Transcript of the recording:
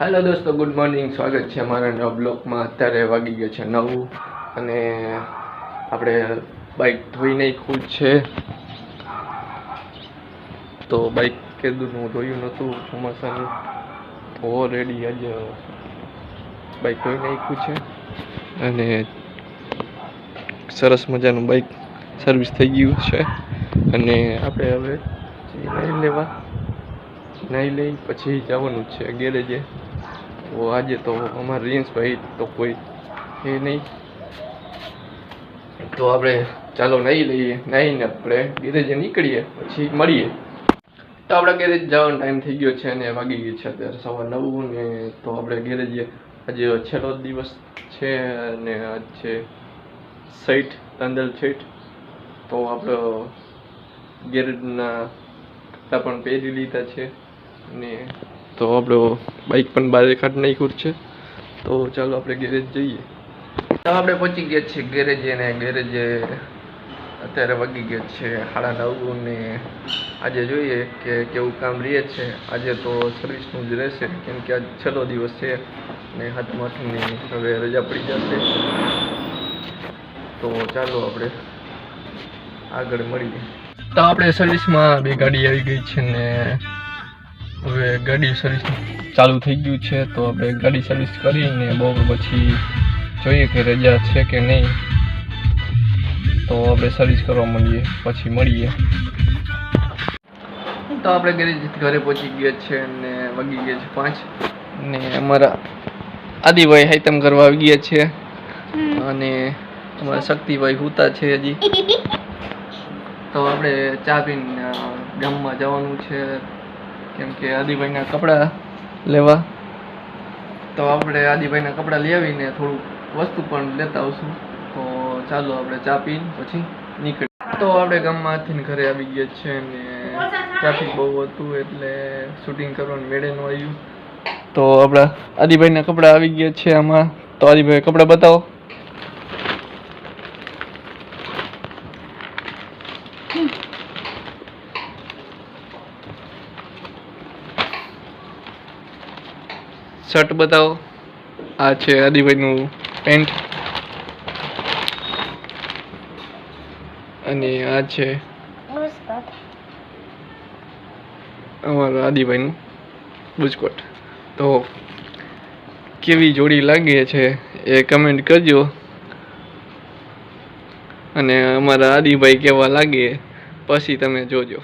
Hello દોસ્તો good morning સ્વાગત છે અમારા નવા બ્લોકમાં. અત્યારે વાગી ગયો છે નવું અને આપણે બાઇક ધોઈ નાખ્યું છે. તો બાઇક કેદુનું ધોયું નહોતું, ચોમાસાનું. ઓલરેડી આજે બાઇક ધોઈ નાખ્યું છે. અને સરસ મજાનું બાઇક સર્વિસ થઈ ગયું છે. અને આપણે હવે નહીં લેવા. નહીં લઈ, પછી જવાનું છે, ગેરેજે. તો આજે તો અમારા રિયન્સભાઈ તો કોઈ એ નહીં. તો આપણે ચાલો નાહી લઈએ. નાહીને આપણે ગેરેજે નીકળીએ, પછી મળીએ. તો આપણે ગેરેજ જવાનો ટાઈમ થઈ ગયો છે અને વાગી ગઈ છે અત્યારે સવાર નવું ને તો આપણે ગેરેજે આજે છેલ્લો દિવસ છે અને આજ છે સૈઠ તાંદલ છેઠ તો આપણો ગેરેજના કપડા પણ પહેરી લીધા છે અને તો આપણો બાઇક પણ બહાર કાઢી નાખ્યું છે. તો ચાલો આપણે ગેરેજ જઈએ. તો આપણે પહોંચી ગયા છીએ ગેરેજે ને. ગેરેજે અત્યારે વાગી ગયા છે સાડા નવ ને આજે જોઈએ કે કેવું કામ રહે છે. આજે તો સર્વિસનું જ રહેશે, કેમ કે આજ છેલ્લો દિવસ છે ને હાથમ આઠમની હવે રજા પડી જશે. તો ચાલો આપણે આગળ મળીએ. તો આપણે સર્વિસમાં બે ગાડી આવી ગઈ છે ને હવે ગાડી સર્વિસ ચાલુ થઈ ગયું છે તો આપણે ગાડી સર્વિસ કરીને બપોર પછી જોઈએ કે રજા છે કે નહીં. તો આપણે સર્વિસ કરવા માંડીએ પછી મળીએ. તો આપણે ઘરે ઘરે પહોંચી ગયા છે અને વગી ગયા છે પાંચ. ને અમારા આદિભાઈ હાઈતમ કરવા આવી ગયા છે. અને અમારા શક્તિભાઈ હુતા છે હજી. તો આપણે ચા પીને ગામમાં જવાનું છે. કેમ કે આદિભાઈના કપડાં લેવા. તો આપણે આદિભાઈના કપડાં લઈ આવીને થોડુંક વસ્તુ પણ લેતા આવશું. તો ચાલો આપણે ચા પીને પછી નીકળી તો આપણે ગામમાંથી ઘરે આવી ગયા છે ને ટ્રાફિક બહુ હતું એટલે શૂટિંગ કરવાનું મેળે ન આવ્યું. તો આપણા આદિભાઈના કપડાં આવી ગયા છે આમાં. તો આદિભાઈ કપડાં બતાવો. શર્ટ બતાવો. આ છે આદિભાઈનું પેન્ટ. અને આ છે અમારા આદિભાઈનું બુજકોટ. તો કેવી જોડી લાગે છે એ કમેન્ટ કરજો. અને અમારા આદિભાઈ કેવા લાગે પછી તમે જોજો.